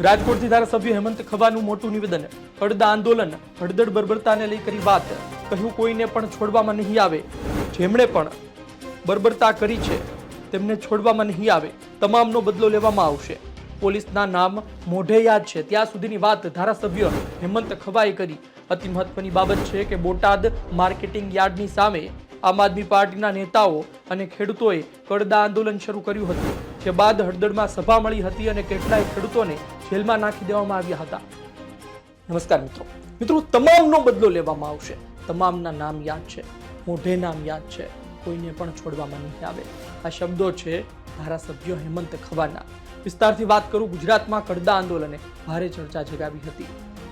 રાજકોટથી ધારાસભ્ય હેમંત ખવાનું મોટું નિવેદન. હળદા આંદોલન, હળદળ બર્બરતાને લઈ કરી વાત. કહ્યું, કોઈને પણ છોડવામાં નહીં આવે. જેમણે પણ બર્બરતા કરી છે, તેમને છોડવામાં નહીં આવે. તમામનો બદલો લેવામાં આવશે. પોલીસના નામ મોઢે યાદ છે. ત્યાં સુધીની વાત ધારાસભ્ય હેમંત ખવાએ કરી. અતિ મહત્વની બાબત છે કે બોટાદ માર્કેટિંગ યાર્ડની સામે આમ આદમી પાર્ટીના નેતાઓ અને ખેડૂતોએ કડદા આંદોલન શરૂ કર્યું હતું. જે બાદ હળદળમાં સભા મળી હતી અને કેટલાય ખેડૂતોને જેલમાં નાખી દેવામાં આવ્યા હતા. નમસ્કાર મિત્રો. મિત્રો, તમામનો બદલો લેવામાં આવશે. તમામના નામ યાદ છે. મોઢે નામ યાદ છે. કોઈને પણ છોડવામાં નહીં આવે. આ શબ્દો છે ધારાસભ્ય હેમંત ખવાના. વિસ્તારથી વાત કરું ગુજરાતમાં કડદા આંદોલને ભારે ચર્ચા જગાવી હતી.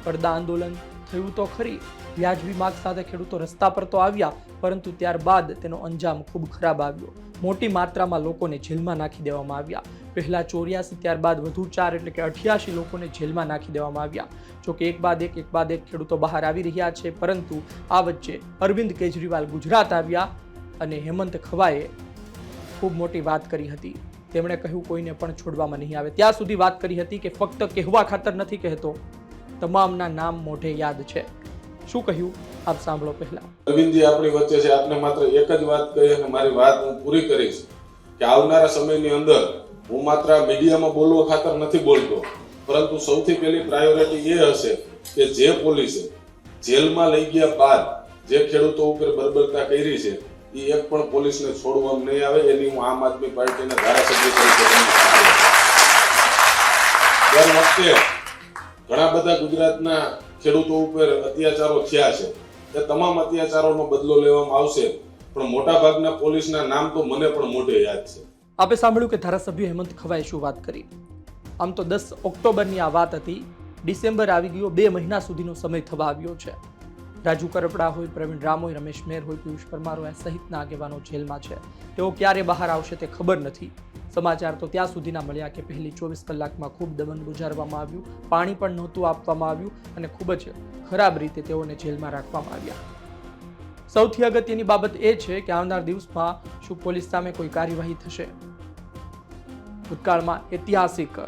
કડદા આંદોલન થયું તો ખરી. વ્યાજબી માગ સાથે ખેડૂતો રસ્તા પર તો આવ્યા, પરંતુ ત્યારબાદ તેનો અંજામ ખૂબ ખરાબ આવ્યો. મોટી માત્રામાં લોકોને જેલમાં નાખી દેવામાં આવ્યા. પહેલા ચોર્યાસી, ત્યારબાદ વધુ ચાર એટલે કે અઠ્યાસી લોકોને જેલમાં નાખી દેવામાં આવ્યા. જોકે એક બાદ એક એક બાદ એક ખેડૂતો બહાર આવી રહ્યા છે, પરંતુ આ વચ્ચે અરવિંદ કેજરીવાલ ગુજરાત આવ્યા અને હેમંત ખવાએ ખૂબ મોટી વાત કરી હતી. તેમણે કહ્યું, કોઈને પણ છોડવામાં નહીં આવે. ત્યાં સુધી વાત કરી હતી કે ફક્ત કહેવા ખાતર નથી કહેતો, તમામના નામ મોઢે યાદ છે. શું કહ્યું? આપ સાંભળો પહેલા. અરવિંદજી આપણી વચ્ચે છે આપને માત્ર એક જ વાત કહી અને મારી વાત હું પૂરી કરીશ કે આવનારા સમયની અંદર હું માત્ર મીડિયામાં બોલવા ખાતર નથી બોલતો, પરંતુ સૌથી પહેલી પ્રાયોરિટી એ હશે કે જે પોલીસે જેલમાં લઈ ગયા બાદ જે ખેડૂતો ઉપર બર્બરતા કરી છે, એ એક પણ પોલીસને છોડવામાં નહીં આવે, એની હું આમ આદમી પાર્ટીના ધારાસભ્ય તરીકે દર વખતે ઘણા બધા ગુજરાતના ખેડૂતો ઉપર અત્યાચારો થયા છે. એ તમામ અત્યાચારોનો બદલો લેવામાં આવશે, પણ મોટાભાગના પોલીસના નામ તો મને પણ મોઢે યાદ છે. આપે સાંભળ્યું કે ધારાસભ્ય હેમંત ખવાએ શું વાત કરી? આમ તો દસ ઓક્ટોબરની આ વાત હતી. ડિસેમ્બર આવી ગયો, બે મહિના સુધીનો સમય થવા આવ્યો છે. રાજુ કરપડા હોય, પ્રવીણ રામ હોય રમેશ મેર હોય, પિયુષ પરમાર હોય સહિતના આગેવાનો જેલમાં છે. તેઓ ક્યારે બહાર આવશે તે ખબર નથી. સમાચાર તો ત્યાં સુધીના મળ્યા કે પહેલી ચોવીસ કલાકમાં ખૂબ દમન ગુજારવામાં આવ્યું. પાણી પણ નહોતું આપવામાં આવ્યું અને ખૂબ જ ખરાબ રીતે તેઓને જેલમાં રાખવામાં આવ્યા. સૌથી અગત્યની બાબત એ છે કે આવનાર દિવસમાં શું પોલીસ સામે કોઈ કાર્યવાહી થશે? ભૂતકાળમાં ઐતિહાસિક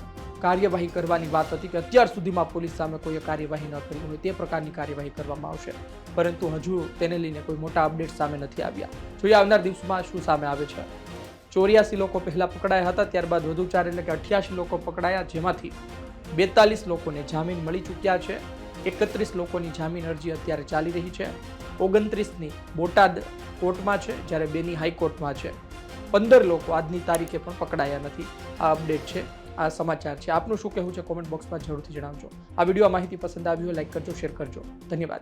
કાર્યવાહી કરવાની વાત હતી કે અત્યાર સુધીમાં પોલીસ સામે કોઈ કાર્યવાહી ન કરી હોય તે પ્રકારની કાર્યવાહી કરવામાં આવશે. પરંતુ હજુ તેને લઈને કોઈ મોટા અપડેટ સામે નથી આવ્યા. જોઈએ આવનાર દિવસમાં શું સામે આવે છે. ચોર્યાસી લોકો પહેલા પકડાયા હતા, ત્યારબાદ વધુ ચાર એટલે કે અઠ્યાસી લોકો પકડાયા, જેમાંથી બેતાલીસ લોકોને જામીન મળી ચૂક્યા છે. એકત્રીસ લોકોની જામીન અરજી અત્યારે ચાલી રહી છે. ઓગણત્રીસની બોટાદ કોર્ટમાં છે, જ્યારે બેની હાઈકોર્ટમાં છે. પંદર લોકો આજની તારીખે પણ પકડાયા નથી. આ અપડેટ છે, આ સમાચાર છે. આપનું શું કહેવું છે કોમેન્ટ બોક્સમાં જરૂરથી જણાવજો. આ વીડિયો માહિતી પસંદ આવી હોય, લાઈક કરજો, શેર કરજો. ધન્યવાદ.